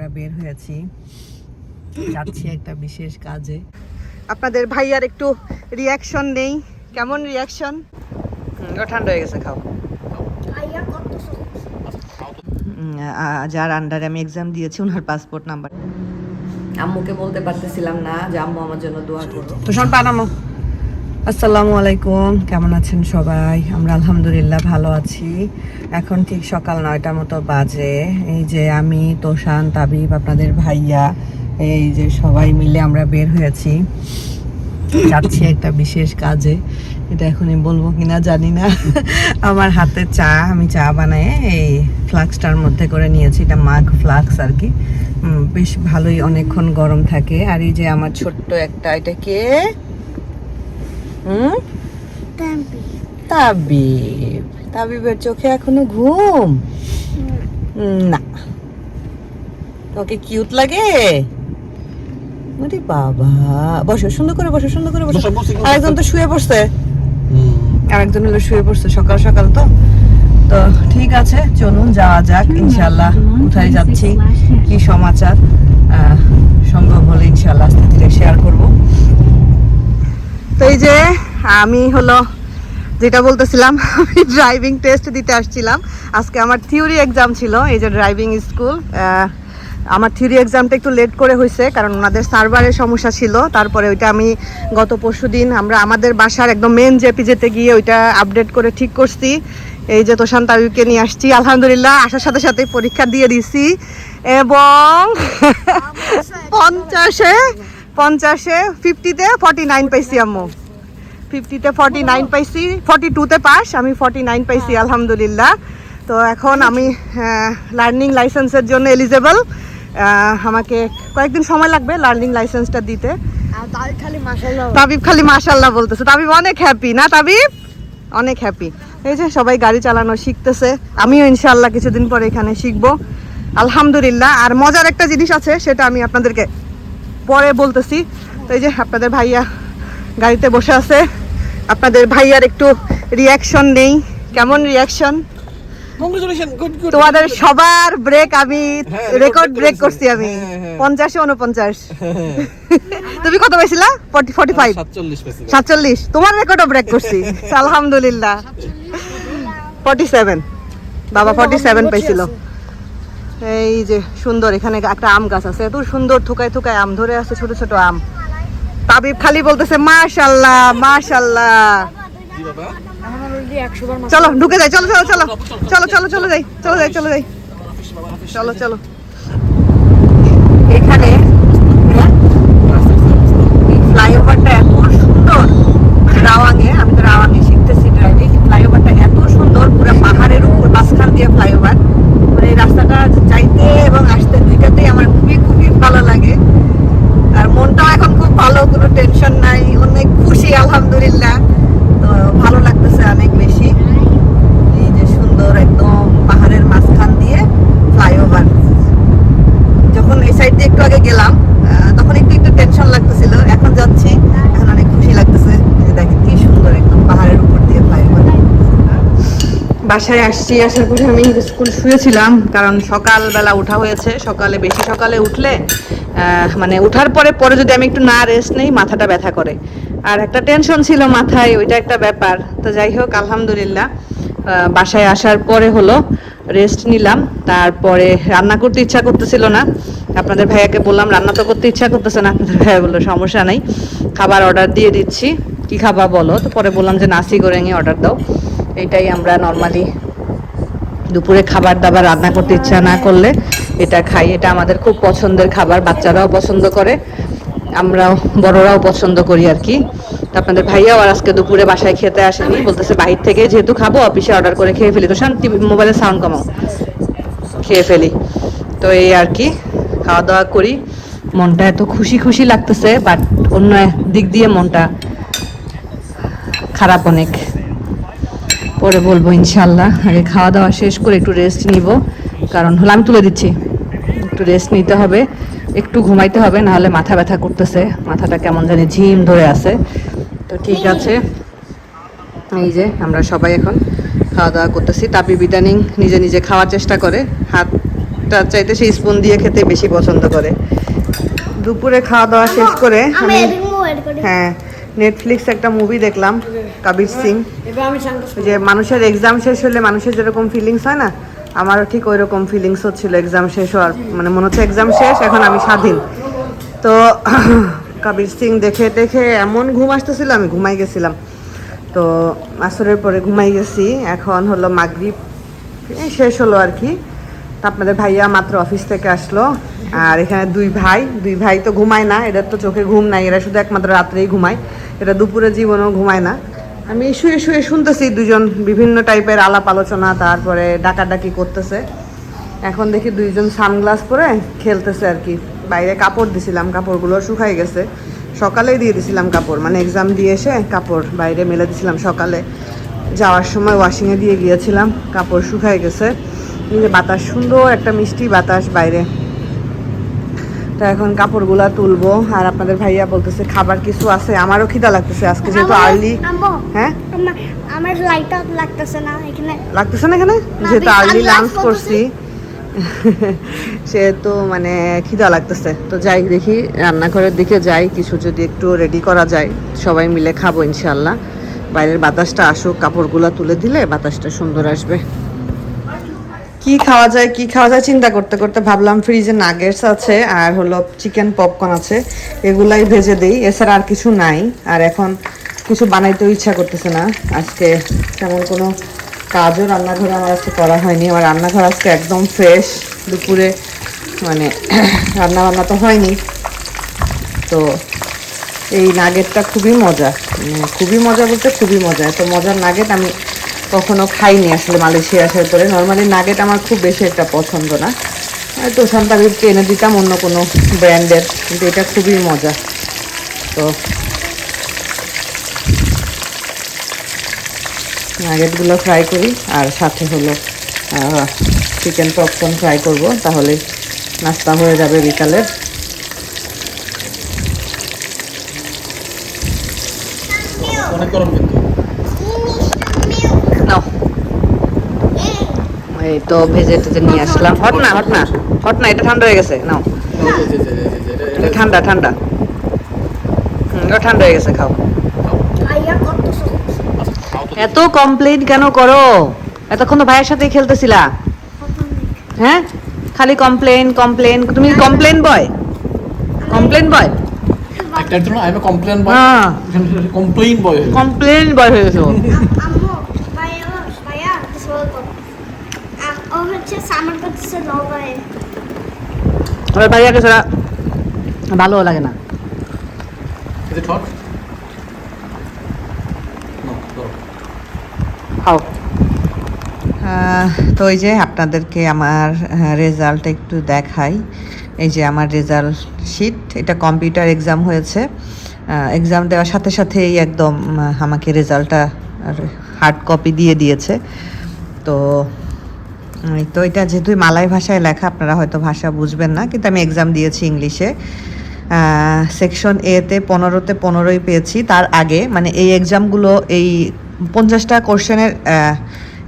আমরা বের হয়েছি। যাচ্ছি একটা বিশেষ কাজে। আপনাদের ভাইয়ার একটু রিয়াকশন নেই। কেমন রিয়াকশন ঠান্ডা হয়ে গেছে খাও। যার আন্ডারে আমি এক্সাম দিয়েছি ওনার পাসপোর্ট নাম্বার আম্মুকে বলতে পারতেছিলাম না যে আম্মু আমার জন্য দোয়া করো তো শোন পানামো আসসালামু আলাইকুম। কেমন আছেন সবাই? আমরা আলহামদুলিল্লাহ ভালো আছি। এখন ঠিক সকাল নয়টা মতো বাজে। এই যে আমি, তোষান, তাবিব, আপনাদের ভাইয়া, এই যে সবাই মিলে আমরা বের হয়েছি। যাচ্ছি একটা বিশেষ কাজে। এটা এখনই বলব কিনা জানি না। আমার হাতে চা, আমি চা বানাই এই ফ্লাক্সটার মধ্যে করে নিয়েছি। এটা মাগ ফ্লাক্স আর কি। বেশ ভালোই অনেকক্ষণ গরম থাকে। আর এই যে আমার ছোট্ট একটা, এটা কে? হুম? তাবিব। তাবিবের চোখে এখনও ঘুম? না। ওকে কিউট লাগে? আরে বাবা। বসো সুন্দর করে বসো সুন্দর করে বসো। আরেকজন তো শুয়ে পড়ছে। আরেকজন হলো শুয়ে পড়ছে সকাল সকাল তো। তো ঠিক আছে চলুন যাওয়া যাক। ইনশাল্লাহ কোথায় যাচ্ছি কি সমাচার আহ, সম্ভব হলে ইনশাল্লাহ আস্তে ধীরে শেয়ার করব। তো এই যে আমি হলো যেটা বলতেছিলাম আমি ড্রাইভিং টেস্ট দিতে আসছিলাম। আজকে আমার থিওরি এক্সাম ছিল এই যে ড্রাইভিং স্কুল আমার থিওরি এক্সামটা একটু লেট করে হয়েছে কারণ ওনাদের সার্ভারের সমস্যা ছিল। তারপরে ওইটা আমি গত পরশু দিন আমরা আমাদের বাসার একদম মেন জেপিজেতে গিয়ে ওইটা আপডেট করে ঠিক করছি। এই যে তোষান তাবিবকে নিয়ে আসছি। আলহামদুলিল্লাহ আসার সাথে সাথে পরীক্ষা দিয়ে দিছি। এবং পঞ্চাশে পঞ্চাশে ফিফটিতে ফর্টি নাইন পাইছি আম্মু। ফিফটিতে ফর্টি নাইন পাইছি ফর্টি টুতে পাস আমি ফর্টি নাইন পাইছি আলহামদুলিল্লাহ। তো এখন আমি লার্নিং লাইসেন্সের জন্য এলিজেবল আমাকে কয়েকদিন সময় লাগবে লার্নিং লাইসেন্সটা দিতে। তাবিব খালি মাশাল্লাহ বলতেছে। তাবিব অনেক হ্যাপি না তাবিব? অনেক হ্যাপি এই যে সবাই গাড়ি চালানো শিখতেছে। আমিও ইনশাল্লাহ কিছুদিন পরে এখানে শিখব। আলহামদুলিল্লাহ। আর মজার একটা জিনিস আছে সেটা আমি আপনাদেরকে পরে বলতেছি তো এই যে আপনাদের ভাইয়া গাড়িতে বসে আছে আপনাদের ভাইয়ার একটু রিয়াকশন নেই। কেমন রিয়াকশন কংগ্রেচুলেশন গুড গুড তোমাদের সবার ব্রেক আমি হ্যাঁ, রেকর্ড ব্রেক করছি। আমি। হ্যাঁ, হ্যাঁ। পঞ্চাশে উনপঞ্চাশ তুমি কত পাইছিলা? Forty forty five. সাতচল্লিশ তোমার রেকর্ডও ব্রেক করছি। আলহামদুলিল্লাহ। Forty seven. বাবা ফর্টি সেভেন পাইছিল। এই যে সুন্দর, এখানে একটা আম গাছ আছে। এত সুন্দর থুকায় থুকায় আম ধরে আছে ছোট ছোট আম। তাবিব খালি বলতেছে, মাশাল্লাহ মাশাল্লাহ। চলো, ঢুকে যাই, চলো চলো চলো চলো চলো চলো যাই চলো যাই চলো যাই। চলো চলো। এখানে ফ্লাইওভারটা এত সুন্দর রাওয়াঙে আমি তো রাওয়াঙে শিখতেছি ড্রাইভিং ফ্লাইওভারটা এত সুন্দর, পুরো পাহাড়ের উপর, মাঝখান দিয়ে ফ্লাইওভার মানে এই রাস্তাটা যাইতে এবং আসতে দুইটাতেই আমার খুবই খুবই ভালো লাগে আর মনটাও এখন খুব ভালো কোনো টেনশন নাই, অনেক খুশি, আলহামদুলিল্লাহ। তো ভালো লাগতেছে অনেক বেশি। এই যে সুন্দর একদম পাহাড়ের মাঝখান দিয়ে ফ্লাইওভার যখন এই সাইড দিয়ে একটু আগে গেলাম তখন একটু একটু টেনশন লাগতেছিল, এখন যাচ্ছি, এখন অনেক খুশি লাগতেছে। দেখেন কি সুন্দর একদম পাহাড়ের উপর দিয়ে ফ্লাইওভার বাসায় আসছি, আসার পরে আমি স্কুল শুয়েছিলাম, কারণ সকালবেলা ওঠা হয়েছে। সকালে, বেশি সকালে উঠলে মানে ওঠার পরে পরে যদি আমি একটু না রেস্ট নেই, মাথাটা ব্যথা করে। আর একটা টেনশন ছিল মাথায়, ওইটা একটা ব্যাপার। তো যাই হোক, আলহামদুলিল্লাহ বাসায় আসার পরে হলো রেস্ট নিলাম। তারপরে রান্না করতে ইচ্ছা করতেছিল না। আপনাদের ভাইয়াকে বললাম, রান্না তো করতে ইচ্ছা করতেছে না। আপনাদের ভাইয়া বলল, সমস্যা নাই। খাবার অর্ডার দিয়ে দিচ্ছি। কি খাবার বলো? তো পরে বললাম যে নাসি গোরেঙে অর্ডার দাও। এটাই আমরা নর্মালি দুপুরে খাবার দাবার রান্না করতে ইচ্ছা না করলে এটা খাই। এটা আমাদের খুব পছন্দের খাবার, বাচ্চারাও পছন্দ করে, আমরাও, বড়রাও পছন্দ করি আর কি। আপনাদের ভাইয়াও আর আজকে দুপুরে বাসায় খেতে আসেনি, বলতেছে বাহির থেকে যেহেতু খাব, অফিসে অর্ডার করে খেয়ে ফেলি। তো শান্তি মোবাইলে সাউন্ড কমাও, খেয়ে ফেলি। তো এই আর কি খাওয়া দাওয়া করি। মনটা এত খুশি খুশি লাগতেছে বাট অন্য দিক দিয়ে মনটা খারাপ অনেক। পরে বলব ইনশাল্লাহ আগে খাওয়া দাওয়া শেষ করে একটু রেস্ট নিব। কারণ হলো আমি তুলে দিচ্ছি। একটু রেস্ট নিতে হবে একটু ঘুমাইতে হবে নাহলে মাথা ব্যথা করতেছে। মাথাটা কেমন জানি ঝিম ধরে আছে। তো ঠিক আছে। এই যে আমরা সবাই এখন খাওয়া দাওয়া করতেছি। তাপি বিদানিং নিজে নিজে খাওয়ার চেষ্টা করে। হাত ফোর্কটার চাইতে সে স্পুন দিয়ে খেতে বেশি পছন্দ করে। দুপুরে খাওয়া দাওয়া শেষ করে আমি হ্যাঁ নেটফ্লিক্স একটা মুভি দেখলাম কবির সিং। যে মানুষের এক্সাম শেষ হলে মানুষের যেরকম ফিলিংস হয় না, আমারও ঠিক ওই রকম ফিলিংস হচ্ছিল এক্সাম শেষ হওয়ার মানে মনে হচ্ছে এক্সাম শেষ, এখন আমি স্বাধীন। তো কবির সিং দেখে দেখে এমন ঘুম আসতেছিল, আমি ঘুমাই গেছিলাম। তো আসরের পরে ঘুমাই গেছি, এখন হলো মাগরিব শেষ হলো আর কি। তো আপনাদের ভাইয়া মাত্র অফিস থেকে আসলো, আর এখানে দুই ভাই দুই ভাই তো ঘুমায় না, এদের তো চোখে ঘুম নাই, এরা শুধু একমাত্র রাত্রেই ঘুমায়। এটা দুপুরে জীবনেও ঘুমায় না। আমি শুয়ে শুয়ে শুনতেছি দুজন বিভিন্ন টাইপের আলাপ আলোচনা, তারপরে ডাকাডাকি করতেছে। এখন দেখি দুইজন সানগ্লাস পরে খেলতেছে আর কি। বাইরে কাপড় দিছিলাম, কাপড়গুলো শুকাই গেছে। সকালেই দিয়ে দিছিলাম কাপড় মানে এক্সাম দিয়ে এসে কাপড় বাইরে মেলে দিছিলাম সকালে। যাওয়ার সময় ওয়াশিংয়ে দিয়ে গিয়েছিলাম, কাপড় শুকাই গেছে। বাতাস, সুন্দর একটা মিষ্টি বাতাস বাইরে। তো এখন কাপড়গুলা তুলবো আর আপনাদের ভাইয়া বলতেছে খাবার কিছু আছে? আমারও খিদা লাগতেছে আজকে যেহেতু আর্লি হ্যাঁ? আমার লাইট লাগতেছে না এখানে। লাগতেছে না এখানে? যেহেতু আর্লি লাঞ্চ। করছি। সেহেতু মানে খিদা লাগতেছে। তো যাই দেখি রান্নাঘরের দিকে যাই কিছু যদি একটু রেডি করা যায় সবাই মিলে খাব ইনশাল্লাহ বাইরের বাতাসটা আসুক কাপড়গুলো তুলে দিলে বাতাসটা সুন্দর আসবে। কি খাওয়া যায়, কি খাওয়া যায় চিন্তা করতে করতে ভাবলাম ফ্রিজে নাগেটস আছে আর হলো চিকেন পপকর্ন আছে, এগুলাই ভেজে দিই। এছাড়া আর কিছু নাই। আর এখন কিছু বানাইতেও ইচ্ছা করতেছে না। আজকে তেমন কোনো কাজও রান্নাঘরে আমার আজকে করা হয়নি। আমার রান্নাঘর আজকে একদম ফ্রেশ দুপুরে মানে রান্না বান্না তো হয়নি। তো এই নাগেটটা খুবই মজা। মানে খুবই মজা বলতে খুবই মজা। এত মজার নাগেট আমি কখনো খাইনি আসলে মালয়েশিয়া আসার পরে। নর্মালি নাগেট আমার খুব বেশি একটা পছন্দ না। তো শান্তাবিরকে এনে দিতাম অন্য কোনো ব্র্যান্ডের, কিন্তু এটা খুবই মজা। তো নাগেটগুলো ফ্রাই করি, আর সাথে হলো চিকেন পপকর্ন ফ্রাই করব, তাহলে নাস্তা হয়ে যাবে বিকালের অনেক গরম কিন্তু নাও এই তো ভেজে টেজে নিয়ে আসলাম। হট না হট না হট না এটা ঠান্ডা হয়ে গেছে নাও। এটা ঠান্ডা ঠান্ডা। এটা ঠান্ডা হয়ে গেছে খাও। এত কমপ্লেন কেন করো? এতক্ষণ তো ভাইয়ের সাথে খেলতেছিলা। হ্যাঁ? খালি কমপ্লেন কমপ্লেন তুমি কমপ্লেন বয় কমপ্লেন বয় একটার জন্য আমি কমপ্লেন বয় হ্যাঁ। কমপ্লেইন বয় কমপ্লেন বয় হয়ে গেছো আম্মু ভাইয়া ভাইয়া বলতো ও হচ্ছে সামার করতেছে ভাইয়াকে ছাড়া ভালো লাগে না। Is it hot? No, গরম। খাও। তো এই যে আপনাদেরকে আমার রেজাল্ট একটু দেখাই। এই যে আমার রেজাল্ট শিট এটা কম্পিউটার এক্সাম হয়েছে। এক্সাম দেওয়ার সাথে সাথেই একদম আমাকে রেজাল্টটা হার্ড কপি দিয়ে দিয়েছে। তো তো এটা যেহেতু মালাই ভাষায় লেখা, আপনারা হয়তো ভাষা বুঝবেন না, কিন্তু আমি এক্সাম দিয়েছি ইংলিশে সেকশন এতে পনেরোতে পনেরোই পেয়েছি। তার আগে মানে এই এক্সামগুলো এই পঞ্চাশটা কোশ্চেনের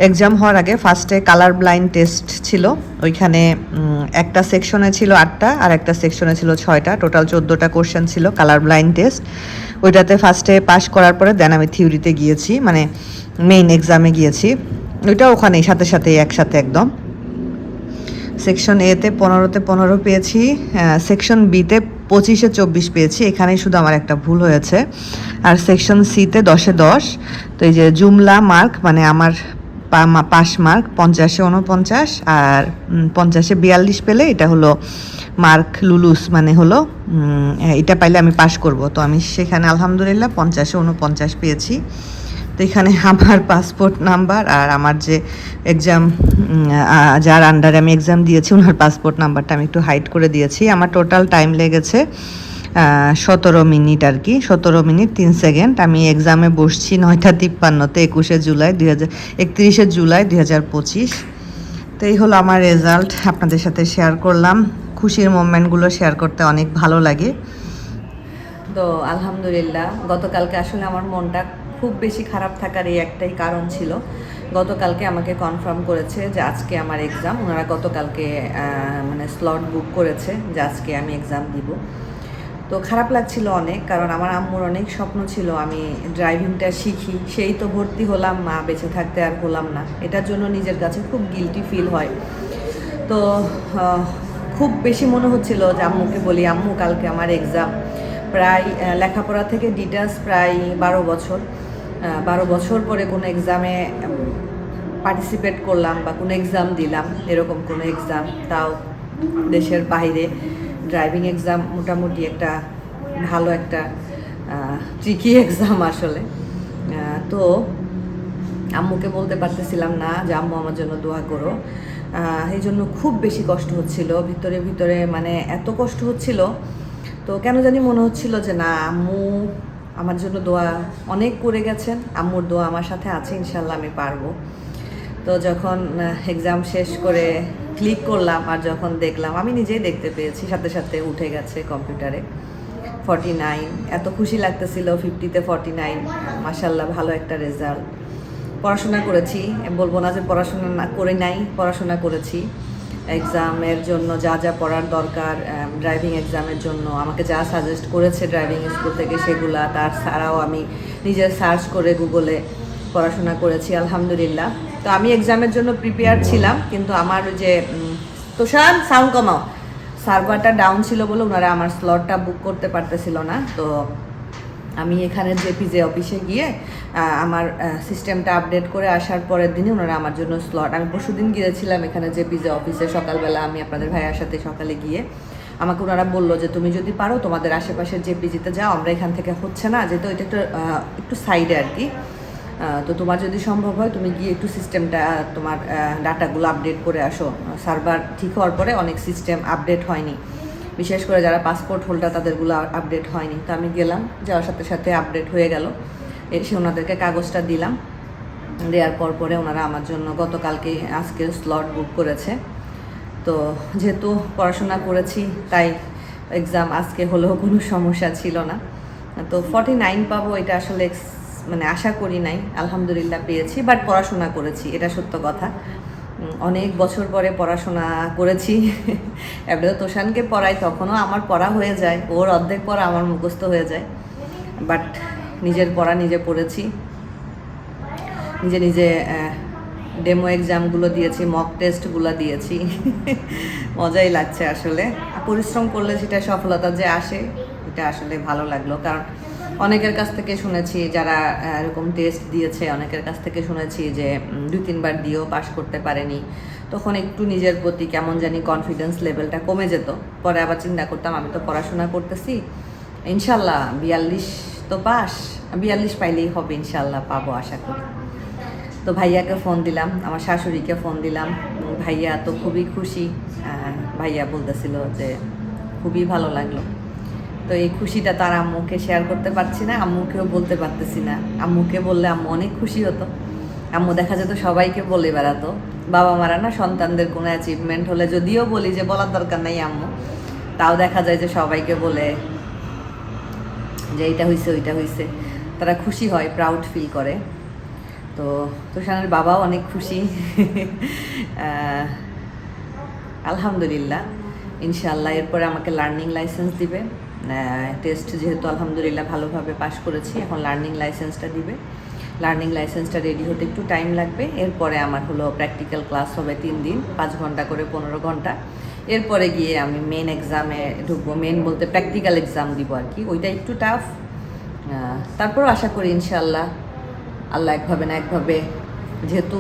এক্সাম হওয়ার আগে ফার্স্টে কালার ব্লাইন্ড টেস্ট ছিল। ওইখানে একটা সেকশনে ছিল আটটা, আর একটা সেকশনে ছিল ছয়টা। টোটাল চোদ্দোটা কোশ্চেন ছিল কালার ব্লাইন্ড টেস্ট ওইটাতে ফার্স্টে পাশ করার পরে দেন আমি থিওরিতে গিয়েছি মানে মেইন এক্সামে গিয়েছি। ওইটা ওখানেই, সাথে সাথে একসাথে একদম। সেকশন এতে পনেরোতে পনেরো পেয়েছি সেকশন বিতে পঁচিশে চব্বিশ পেয়েছি, এখানেই শুধু আমার একটা ভুল হয়েছে। আর সেকশন সিতে দশে দশ, তো এই যে জুমলা মার্ক মানে আমার পাস মার্ক পঞ্চাশে উনপঞ্চাশ আর পঞ্চাশে বিয়াল্লিশ পেলে এটা হলো মার্ক লুলুস মানে হলো এটা পাইলে আমি পাশ করব। তো আমি সেখানে আলহামদুলিল্লাহ পঞ্চাশে উনপঞ্চাশ পেয়েছি। এখানে আমার পাসপোর্ট নাম্বার আর আমার যে এক্সাম যার আন্ডারে আমি এক্সাম দিয়েছি, ওনার পাসপোর্ট নাম্বারটা আমি একটু হাইড করে দিয়েছি। আমার টোটাল টাইম লেগেছে সতেরো মিনিট আর কি, সতেরো মিনিট তিন সেকেন্ড আমি এক্সামে বসছি নয়টা তিপ্পান্নতে, একুশে জুলাই দুই হাজার একত্রিশে জুলাই দুই হাজার পঁচিশ। তো এই হলো আমার রেজাল্ট আপনাদের সাথে শেয়ার করলাম। খুশির মোমেন্টগুলো শেয়ার করতে অনেক ভালো লাগে। তো আলহামদুলিল্লাহ, গতকালকে আসলে আমার মনটা খুব বেশি খারাপ থাকার এই একটাই কারণ ছিল। গতকালকে আমাকে কনফার্ম করেছে যে আজকে আমার এক্সাম ওনারা গতকালকে মানে স্লট বুক করেছে যে আজকে আমি এক্সাম দিব। তো খারাপ লাগছিল অনেক, কারণ আমার আম্মুর অনেক স্বপ্ন ছিল আমি ড্রাইভিংটা শিখি। সেই তো ভর্তি হলাম, মা বেঁচে থাকতে আর হলাম না। এটার জন্য নিজের কাছে খুব গিলটি ফিল হয়। তো খুব বেশি মনে হচ্ছিল যে আম্মুকে বলি, আম্মু, কালকে আমার এক্সাম প্রায় লেখাপড়া থেকে ডিটেলস প্রায় বারো বছর। বারো বছর পরে কোনো এক্সামে পার্টিসিপেট করলাম বা কোনো এক্সাম দিলাম, এরকম কোনো এক্সাম তাও দেশের বাইরে। ড্রাইভিং এক্সাম মোটামুটি একটা ভালো একটা ট্রিকি এক্সাম আসলে। তো আম্মুকে বলতে পারতেছিলাম না যে, আম্মু, আমার জন্য দোয়া করো। এই জন্য খুব বেশি কষ্ট হচ্ছিল। ভিতরে ভিতরে মানে এত কষ্ট হচ্ছিল। তো কেন জানি মনে হচ্ছিল যে, না, আম্মু আমার জন্য দোয়া অনেক করে গেছেন। আম্মুর দোয়া আমার সাথে আছে ইনশাল্লাহ আমি পারব। তো যখন এক্সাম শেষ করে ক্লিক করলাম আর যখন দেখলাম, আমি নিজেই দেখতে পেয়েছি, সাথে সাথে উঠে গেছে কম্পিউটারে ফর্টি নাইন এত খুশি লাগতেছিল ফিফটিতে ফর্টি নাইন মাসাল্লাহ ভালো একটা রেজাল্ট পড়াশোনা করেছি, বলব না যে পড়াশোনা না, করে নাই, পড়াশোনা করেছি। এক্সামের জন্য যা যা পড়ার দরকার ড্রাইভিং এক্সামের জন্য। আমাকে যা সাজেস্ট করেছে ড্রাইভিং স্কুল থেকে সেগুলা, তার ছাড়াও আমি নিজে সার্চ করে গুগলে পড়াশোনা করেছি, আলহামদুলিল্লাহ। তো আমি এক্সামের জন্য প্রিপেয়ার ছিলাম, কিন্তু আমার যে তোষান সাউন্ড কমাও। সার্ভারটা ডাউন ছিল বলে ওনারা আমার স্লটটা বুক করতে পারতেছিল না, তো আমি এখানে জেপিজে অফিসে গিয়ে আমার সিস্টেমটা আপডেট করে আসার পরের দিনে ওনারা আমার জন্য স্লট আমি পরশুদিন গিয়েছিলাম এখানে জেপিজে অফিসে, সকালবেলা আমি আপনাদের ভাইয়ার সাথে সকালে গিয়ে। আমাকে ওনারা বলল যে, তুমি যদি পারো তোমাদের আশেপাশের জেপিজিতে যাও, আমরা এখান থেকে হচ্ছে না, যেহেতু এটা একটু একটু সাইডে আর কি তো তোমার যদি সম্ভব হয়, তুমি গিয়ে একটু সিস্টেমটা তোমার ডাটাগুলো আপডেট করে আসো। সার্ভার ঠিক হওয়ার পরে অনেক সিস্টেম আপডেট হয়নি। বিশেষ করে যারা পাসপোর্ট হোল্ডার তাদেরগুলো আপডেট হয়নি। তো আমি গেলাম, যাওয়ার সাথে সাথে আপডেট হয়ে গেল। এসে ওনাদেরকে কাগজটা দিলাম। দেওয়ার পর পরে ওনারা আমার জন্য গতকালকে আজকের স্লট বুক করেছে। তো যেহেতু পড়াশোনা করেছি, তাই এক্সাম আজকে হলেও কোনো সমস্যা ছিল না। তো ফর্টি নাইন পাবো এটা আসলে মানে আশা করি নাই, আলহামদুলিল্লাহ পেয়েছি বাট পড়াশোনা করেছি, এটা সত্য কথা। অনেক বছর পরে পড়াশোনা করেছি। এবারে তোষানকে পড়াই, তখনও আমার পড়া হয়ে যায়। ওর অর্ধেক পড়া আমার মুখস্থ হয়ে যায়। বাট নিজের পড়া নিজে পড়েছি। নিজে নিজে ডেমো এক্সামগুলো দিয়েছি মক টেস্টগুলো দিয়েছি। মজাই লাগছে আসলে। পরিশ্রম করলে সেটা সফলতা যে আসে, এটা আসলে ভালো লাগল। কারণ অনেকের কাছ থেকে শুনেছি, যারা এরকম টেস্ট দিয়েছে, অনেকের কাছ থেকে শুনেছি যে দুই, তিনবার দিয়েও পাশ করতে পারেনি। তখন একটু নিজের প্রতি কেমন জানি কনফিডেন্স লেভেলটা কমে যেত। পরে আবার চিন্তা করতাম, আমি তো পড়াশোনা করতেছি। ইনশাল্লাহ বিয়াল্লিশ তো পাস বিয়াল্লিশ পাইলেই হবে ইনশাল্লাহ, পাবো আশা করি। তো ভাইয়াকে ফোন দিলাম, আমার শাশুড়িকে ফোন দিলাম। ভাইয়া তো খুবই খুশি ভাইয়া বলতেছিল যে, খুবই ভালো লাগল। তো এই খুশিটা তার আম্মুকে শেয়ার করতে পারছি না, আম্মুকেও বলতে পারতেছি না। আম্মুকে বললে আম্মু অনেক খুশি হতো। আম্মু দেখা যেত সবাইকে বলে বেড়াতো। বাবা মারা না সন্তানদের কোনো অ্যাচিভমেন্ট হলে যদিও বলি যে বলার দরকার নাই আম্মু, তাও দেখা যায় যে সবাইকে বলে যে এইটা হয়েছে ওইটা হয়েছে তারা খুশি হয় প্রাউড ফিল করে। তো তুষানের বাবাও অনেক খুশি। আলহামদুলিল্লাহ। ইনশাআল্লাহ এরপরে আমাকে লার্নিং লাইসেন্স দিবে। টেস্ট যেহেতু আলহামদুলিল্লাহ ভালোভাবে পাশ করেছি, এখন লার্নিং লাইসেন্সটা দিবে। লার্নিং লাইসেন্সটা রেডি হতে একটু টাইম লাগবে। এরপরে আমার হলো প্র্যাকটিক্যাল ক্লাস হবে তিন দিন, পাঁচ ঘণ্টা করে পনেরো ঘণ্টা। এরপরে গিয়ে আমি মেন এক্সামে ঢুকবো মেন বলতে প্র্যাকটিক্যাল এক্সাম দিব আর কি। ওইটা একটু টাফ তারপরও আশা করি ইনশাল্লাহ আল্লাহ একভাবে না একভাবে যেহেতু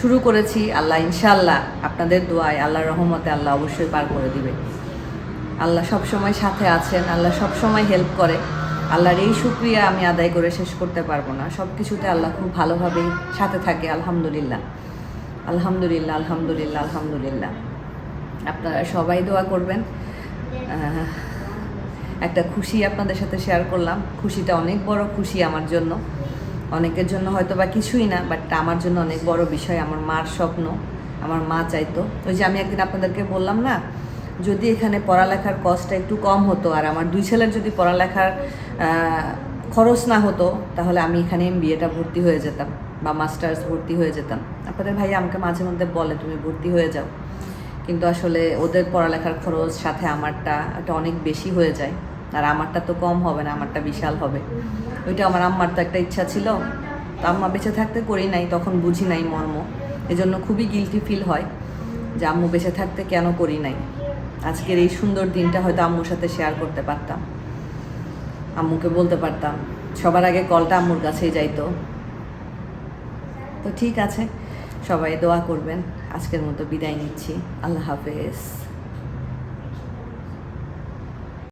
শুরু করেছি, আল্লাহ ইনশাল্লাহ আপনাদের দোয়ায়, আল্লাহর রহমতে আল্লাহ অবশ্যই পার করে দিবে। আল্লাহ সব সময় সাথে আছেন, আল্লাহ সব সময় হেল্প করে। আল্লাহর এই সুক্রিয়া আমি আদায় করে শেষ করতে পারব না। সব কিছুতে আল্লাহ খুব ভালোভাবেই সাথে থাকে, আলহামদুলিল্লাহ। আলহামদুলিল্লাহ আলহামদুলিল্লাহ আলহামদুলিল্লাহ। আপনারা সবাই দোয়া করবেন। একটা খুশি আপনাদের সাথে শেয়ার করলাম। খুশিটা অনেক বড় খুশি আমার জন্য। অনেকের জন্য হয়তো বা কিছুই না বাট আমার জন্য অনেক বড় বিষয়, আমার মার স্বপ্ন, আমার মা চাইতো। ওই যে আমি একদিন আপনাদেরকে বললাম না যদি এখানে পড়ালেখার কস্টটা একটু কম হতো আর আমার দুই ছেলের যদি পড়ালেখার খরচ না হতো, তাহলে আমি এখানে এম বিএটা ভর্তি হয়ে যেতাম বা মাস্টার্স ভর্তি হয়ে যেতাম। আপনাদের ভাই আমাকে মাঝে মধ্যে বলে, তুমি ভর্তি হয়ে যাও। কিন্তু আসলে ওদের পড়ালেখার খরচ সাথে আমারটা এটা অনেক বেশি হয়ে যায়। আর আমারটা তো কম হবে না, আমারটা বিশাল হবে। ওইটা আমার আম্মার তো একটা ইচ্ছা ছিল। তো আম্মা বেঁচে থাকতে করি নাই, তখন বুঝি নাই মর্ম। এজন্য খুবই গিলটি ফিল হয় যে আম্মু বেঁচে থাকতে কেন করি নাই? আজকের এই সুন্দর দিনটা হয়তো আম্মুর সাথে শেয়ার করতে পারতাম। আম্মুকে বলতে পারতাম, সবার আগে কলটা আম্মুর কাছেই যাইতো। তো ঠিক আছে, সবাই দোয়া করবেন, আজকের মতো বিদায় নিচ্ছি। আল্লাহ হাফেজ।